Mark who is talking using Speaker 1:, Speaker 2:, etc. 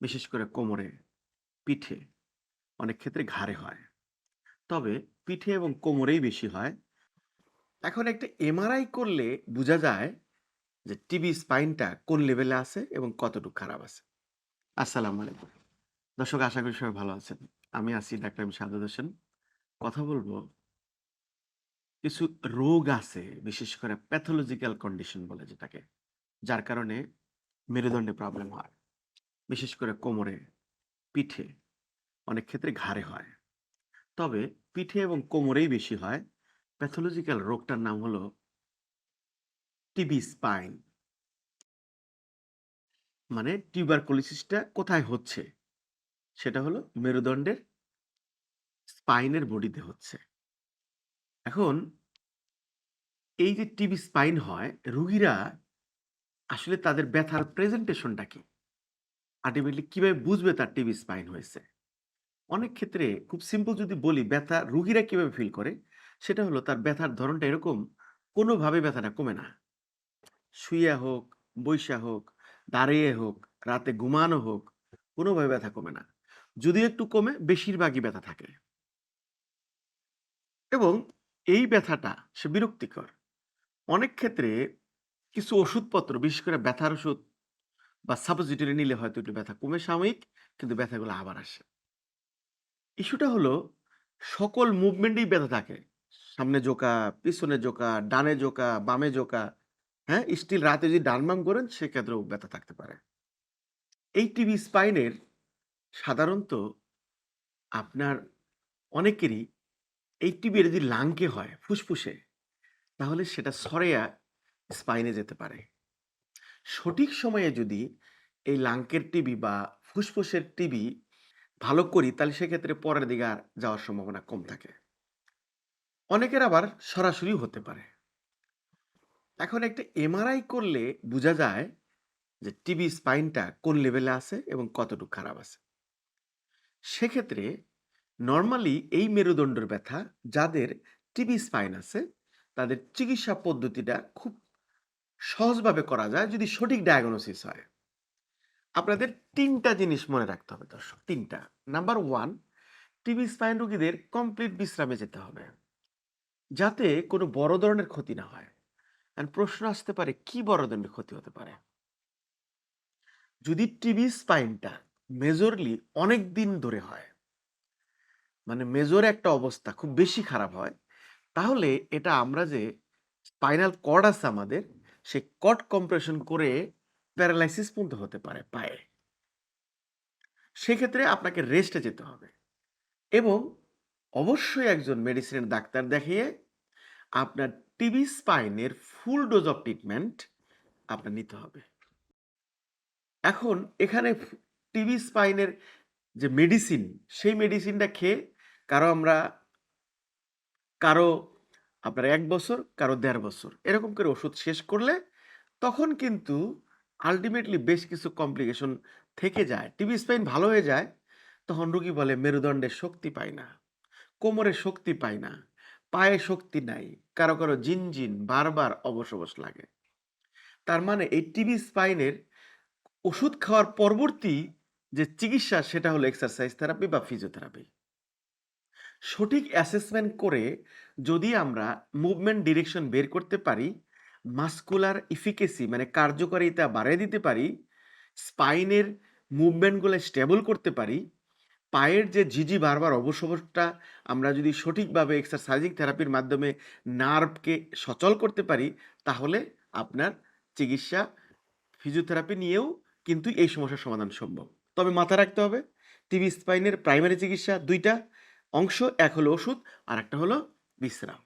Speaker 1: বিশেষ করে কোমরে, পিঠে, অনেক ক্ষেত্রে ঘাড়ে হয়। তবে পিঠে এবং কোমরেই বেশি হয়। এখন একটা এমআরআই করলে বুঝা যায় যে টিবি স্পাইনটা কোন লেভেলে আছে এবং কতটুকু খারাপ আছে। আসসালামু আলাইকুম। দর্শক আশা করি সবাই ভালো আছেন। আমি আছি ডাক্তার সাজ্জাদ হোসেন। কথা বলব কিছু রোগ আছে বিশেষ করে প্যাথোলজিক্যাল কন্ডিশন বলে যেটাকে। যার কারণে মেরুদণ্ডে প্রবলেম হয়। বিশেষ করে কোমরে, পিঠে, অনেক ক্ষেত্রে ঘাড়ে হয়। তবে পিঠে এবং কোমরেই বেশি হয়। প্যাথোলজিক্যাল রোগটার নাম হলো টিবি স্পাইন। মানে টিউবারকুলোসিসটা কোথায় হচ্ছে? সেটা হলো মেরুদণ্ডের স্পাইনের বডিতে হচ্ছে। এখন এই যে টিবি স্পাইন হয়, রুগীরা আসলে তাদের ব্যথার প্রেজেন্টেশনটা কি? আল্টিমেটলি কীভাবে বুঝবে তার টিবি স্পাইন হয়েছে? অনেক ক্ষেত্রে খুব সিম্পল যদি বলি ব্যথা রুগীরা কীভাবে ফিল করে? সেটা হলো তার ব্যথার ধরনটা এরকম, কোনোভাবে ব্যথাটা কমে না। শুইয়া হোক, বৈশা হোক, দাঁড়িয়ে হোক, রাতে ঘুমানো হোক, কোনোভাবে ব্যথা কমে না। যদিও একটু কমে, বেশিরভাগই ব্যথা থাকে। এবং এই ব্যথাটা সে বিরক্তিকর। অনেক ক্ষেত্রে কিছু ওষুধপত্র বিশেষ করে ব্যথার ওষুধ বা সাপোজিটরি নিলে হয়তো একটু ব্যথা কমে সাময়িক, কিন্তু ব্যথাগুলো আবার আসে। ইস্যুটা হলো সকল মুভমেন্টেই ব্যথা থাকে। সামনে জোকা পিছনে ঝোঁকা, ডানে ঝোঁকা, বামে ঝোঁকা, হ্যাঁ? স্টিল রাতে যদি ডান-বাম করেন সেক্ষেত্রেও ব্যথা থাকতে পারে। এই টিভি স্পাইনের সাধারণত আপনার অনেকেরই এই টিবি যদি লাংকে হয়, ফুসফুসে, তাহলে সেটা সরেয়া স্পাইনে যেতে পারে। সঠিক সময়ে যদি এই লাঙ্কের টিবি বা ফুসফুসের টিবি ভালো করি, তাহলে সেক্ষেত্রে পরের দিকে আর যাওয়ার সম্ভাবনা কম থাকে। অনেকের আবার সরাসরিও হতে পারে। এখন একটা এমআরআই করলে বোঝা যায় যে টিবি স্পাইনটা কোন লেভেলে আছে এবং কতটুকু খারাপ আছে। সেক্ষেত্রে নর্মালি এই মেরুদণ্ডের ব্যথা যাদের টিবি স্পাইন আছে, তাদের চিকিৎসা পদ্ধতিটা খুব সহজভাবে করা যায় যদি সঠিক ডায়াগনোসিস হয়। আপনাদের তিনটা জিনিস মনে রাখতে হবে দর্শক, তিনটা নাম্বার ওয়ান টিবি স্পাইন রোগীদের কমপ্লিট বিশ্রামে যেতে হবে। যাতে কোনো বড় ধরনের ক্ষতি না হয়। অ্যান্ড প্রশ্ন আসতে পারে কি বড় ধরনের ক্ষতি হতে পারে? যদি টিবি স্পাইনটা মেজরলি অনেকদিন ধরে হয়, মানে মেজর একটা অবস্থা খুব বেশি খারাপ হয়, তাহলে এটা আমরা যে স্পাইনাল কর্ড আছে আমাদের, সেই কর্ড কম্প্রেশন করে প্যারালাইসিস পর্যন্ত হতে পারে পায়ে। সেক্ষেত্রে আপনাকে রেস্টে যেতে হবে এবং অবশ্যই একজন মেডিসিনের ডাক্তার দেখিয়ে আপনার টিবি স্পাইনের ফুল ডোজ অফ ট্রিটমেন্ট আপনার নিতে হবে। এখন এখানে টিবি স্পাইনের যে মেডিসিন, সেই মেডিসিনটা খেয়ে কারও আমরা কারও আপনার এক বছর, কারও দেড় বছর। এরকম করে ওষুধ শেষ করলে তখন কিন্তু আলটিমেটলি বেশ কিছু কমপ্লিকেশন থেকে যায়। টিবি স্পাইন ভালো হয়ে যায়, তখন রুগী বলে মেরুদণ্ডে শক্তি পায় না, কোমরে শক্তি পায় না, পায়ে শক্তি নাই, কারও, কারও ঝিনঝিন বারবার অবশ লাগে। তার মানে এই টিবি স্পাইনের ওষুধ খাওয়ার পরবর্তী যে চিকিৎসা সেটা হলো এক্সারসাইজ থেরাপি বা ফিজিওথেরাপি। সঠিক অ্যাসেসমেন্ট করে যদি আমরা মুভমেন্ট ডিরেকশন বের করতে পারি, মাসকুলার ইফিকেসি মানে কার্যকারিতা বাড়ায় দিতে পারি, স্পাইনের মুভমেন্টগুলো স্টেবল করতে পারি, পায়ের যে ঝিঝি বারবার অবশটা আমরা যদি সঠিকভাবে এক্সারসাইজিং থেরাপির মাধ্যমে নার্ভকে সচল করতে পারি, তাহলে আপনার চিকিৎসা ফিজিওথেরাপি নিয়েও কিন্তু এই সমস্যার সমাধান সম্ভব। তবে মাথায় রাখতে হবে টিবি স্পাইনের প্রাইমারি চিকিৎসা ২ টা অংশ, এক হলো ওষুধ, আর একটা হলো বিশ্রাম।